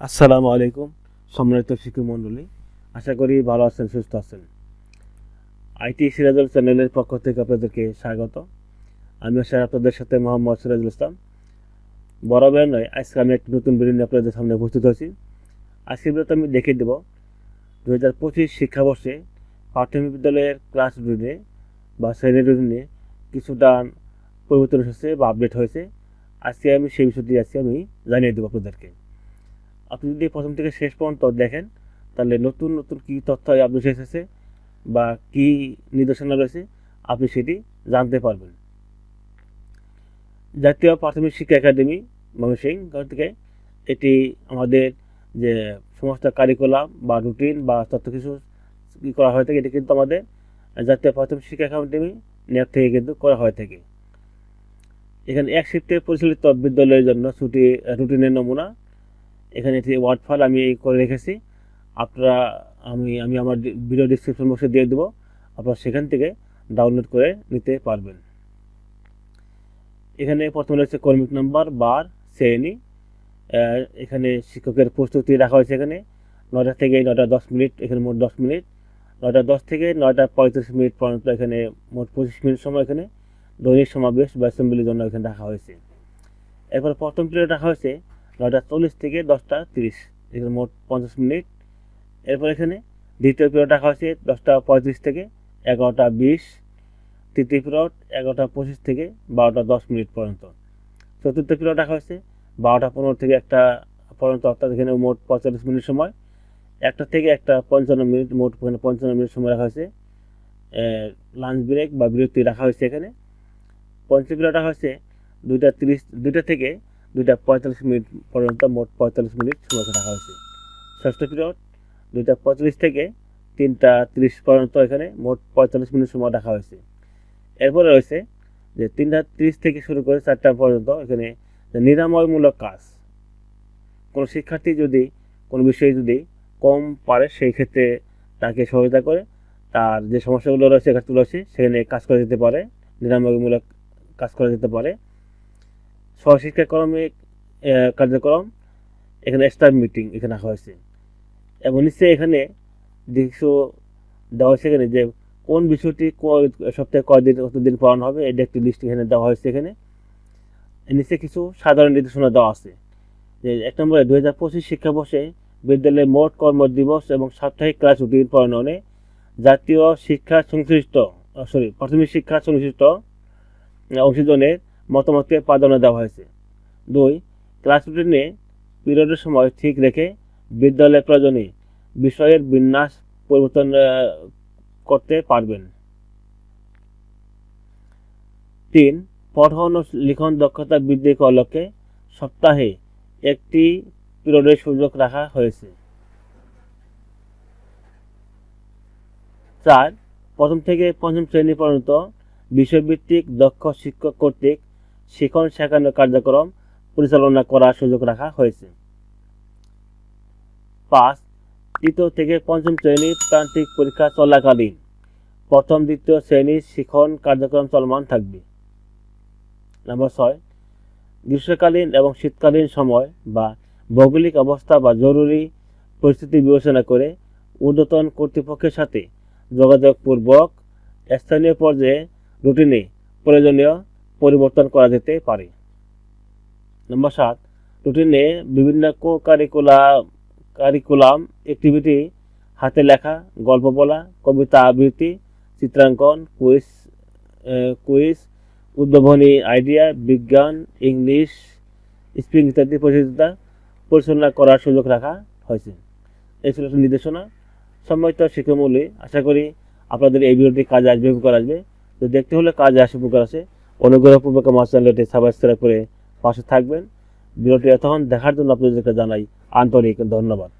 আসসালামু আলাইকুম, সম্মানিত শিক্ষক মণ্ডলী। আশা করি ভালো আছেন, সুস্থ আছেন। আইটি সিরাজুল চ্যানেলের পক্ষ থেকে আপনাদেরকে স্বাগত। আমি স্যার আপনাদের সাথে মোহাম্মদ সিরাজুল ইসলাম। বরাবর নয়, আজকে আমি একটি নতুন নিয়ে আপনাদের সামনে উপস্থিত হয়েছি। আজকের ভিডিওতে আমি দেখিয়ে দেব দু হাজার পঁচিশ শিক্ষাবর্ষে প্রাথমিক বিদ্যালয়ের ক্লাস রুটিনে বা শ্রেণি রুটিনে কিছুটা পরিবর্তন হয়েছে বা আপডেট হয়েছে। আজকে আমি সেই বিষয়টি আজকে আমি জানিয়ে দেবো আপনাদেরকে। আপনি যদি প্রথম থেকে শেষ পর্যন্ত দেখেন, তাহলে নতুন নতুন কী তথ্য আপডেট এসেছে বা কী নির্দেশনা রয়েছে, আপনি সেটি জানতে পারবেন। জাতীয় প্রাথমিক শিক্ষা একাডেমি, ময়মনসিংহ থেকে এটি আমাদের যে সমস্ত কারিকুলাম বা রুটিন বা তথ্য কিছু করা হয়ে থাকে, এটি কিন্তু আমাদের জাতীয় প্রাথমিক শিক্ষা একাডেমি ন্যাপ থেকে কিন্তু করা হয়ে থাকে। এখানে এক শিফটে পরিচালিত বিদ্যালয়ের জন্য ছুটি রুটিনের নমুনা এখানে একটি ওয়ার্ড ফাইল আমি করে রেখেছি, আপনারা, আমি আমি আমার ভিডিও ডিসক্রিপশন বক্সে দিয়ে দেবো, আপনারা সেখান থেকে ডাউনলোড করে নিতে পারবেন। এখানে প্রথমে রয়েছে কর্মিক নাম্বার বার, শ্রেণি এখানে শিক্ষকের প্রস্তুতি রাখা হয়েছে এখানে। নয়টা থেকে নয়টা দশ মিনিট, এখানে মোট দশ মিনিট। নয়টা দশ থেকে নয়টা পঁয়ত্রিশ মিনিট পর্যন্ত এখানে মোট পঁচিশ মিনিট সময় এখানে। দৈনিক সমাবেশ বা অ্যাসেম্বলির জন্য এখানে রাখা হয়েছে। এরপর প্রথম পিরিয়ড রাখা হয়েছে নয়টা চল্লিশ থেকে দশটা তিরিশ। এখানে মোট পঞ্চাশ মিনিট। এরপর এখানে দ্বিতীয় পিরিয়ড রাখা হয়েছে দশটা পঁয়ত্রিশ থেকে এগারোটা বিশ। তৃতীয় পিরিয়ড এগারোটা পঁচিশ থেকে বারোটা দশ মিনিট পর্যন্ত। চতুর্থ পিরিয়ড রাখা হয়েছে বারোটা পনেরো থেকে একটা পর্যন্ত, অর্থাৎ এখানে মোট পঁয়তাল্লিশ মিনিট সময়। একটা থেকে একটা পঞ্চান্ন মিনিট, মোট এখানে পঞ্চান্ন মিনিট সময় রাখা হয়েছে। লাঞ্চ ব্রেক বা বিরতি রাখা হয়েছে এখানে। পঞ্চম পিরিয়ড রাখা হয়েছে দুইটা তিরিশ, দুইটা থেকে দুইটা পঁয়তাল্লিশ মিনিট পর্যন্ত মোট পঁয়তাল্লিশ মিনিট সময় রাখা হয়েছে। ষষ্ঠ পিরিয়ড দুইটা পঁয়তাল্লিশ থেকে তিনটা তিরিশ পর্যন্ত এখানে মোট পঁয়তাল্লিশ মিনিট সময় রাখা হয়েছে। এরপরে রয়েছে যে তিনটা তিরিশ থেকে শুরু করে চারটা পর্যন্ত এখানে নিরাময়মূলক কাজ। কোনো শিক্ষার্থী যদি, কোনো বিষয়ে যদি কম পারে, সেই ক্ষেত্রে তাকে সহায়তা করে তার যে সমস্যাগুলো রয়েছে ঘাটতি রয়েছে সেখানে কাজ করা যেতে পারে, নিরাময়মূলক কাজ করা যেতে পারে। সহশিক্ষা কর্মিক আহ, কার্যক্রম এখানে স্টাফ মিটিং এখানে রাখা হয়েছে। এবং নিশ্চয়ই এখানে কিছু দেওয়া হয়েছে এখানে যে কোন বিষয়টি সপ্তাহে কয়দিন কতদিন পড়ানো হবে এটা একটি লিস্ট এখানে দেওয়া হয়েছে এখানে। নিচে কিছু সাধারণ নির্দেশনা দেওয়া আছে। যে এক নম্বরে দু হাজার পঁচিশ শিক্ষাবর্ষে বিদ্যালয়ে মোট কর্ম দিবস এবং সাপ্তাহিক ক্লাস রুটিন প্রণয়নে জাতীয় শিক্ষা সংশ্লিষ্ট সরি প্রাথমিক শিক্ষা সংশ্লিষ্ট অংশীজনের মতামতকে প্রাধান্য দেওয়া হয়েছে। দুই, ক্লাস রুটিনে পিরিয়ডের সময় ঠিক রেখে বিদ্যালয়ের প্রয়োজনে বিষয়ের বিন্যাস পরিবর্তন করতে পারবেন। তিন, পঠন ও লিখন দক্ষতা বৃদ্ধি করার লক্ষ্যে সপ্তাহে একটি পিরিয়ডের সুযোগ রাখা হয়েছে। চার, প্রথম থেকে পঞ্চম শ্রেণি পর্যন্ত বিষয়ভিত্তিক দক্ষ শিক্ষক কর্তৃক শিখন শেখানোর কার্যক্রম পরিচালনা করার সুযোগ রাখা হয়েছে। পাঁচ তৃতীয় থেকে পঞ্চম শ্রেণি প্রান্তিক পরীক্ষা চলাকালীন প্রথম, দ্বিতীয় শ্রেণির শিখন কার্যক্রম চলমান থাকবে। নম্বর ছয়, গ্রীষ্মকালীন এবং শীতকালীন সময় বা ভৌগোলিক অবস্থা বা জরুরি পরিস্থিতি বিবেচনা করে ঊর্ধ্বতন কর্তৃপক্ষের সাথে যোগাযোগপূর্বক স্থানীয় পর্যায়ে রুটিনে প্রয়োজনীয় পরিবর্তন করা যেতে পারে। নম্বর সাত, রুটিনে বিভিন্ন কো কারিকুলাম কারিকুলাম অ্যাক্টিভিটি হাতে লেখা, গল্প বলা, কবিতা আবৃত্তি, চিত্রাঙ্কন কুইজ কুইজ উদ্ভাবনী আইডিয়া বিজ্ঞান, ইংলিশ স্পিকিং ইত্যাদি প্রতিযোগিতা পরিচালনা করার সুযোগ রাখা হয়েছে। এই ছিল একটা নির্দেশনা। সম্মানিত শিক্ষামূল্যে আশা করি আপনাদের এই ভিডিওটি কাজে আসবে, উপকার আসবে। তো দেখতে হলে কাজে আসে, উপকার আসে অনুগ্রহপূর্বক আমার চ্যানেলটি সাবস্ক্রাইব করে পাশে থাকবেন। ভিডিওটি এতক্ষণ দেখার জন্য আপনাদেরকে জানাই আন্তরিক ধন্যবাদ।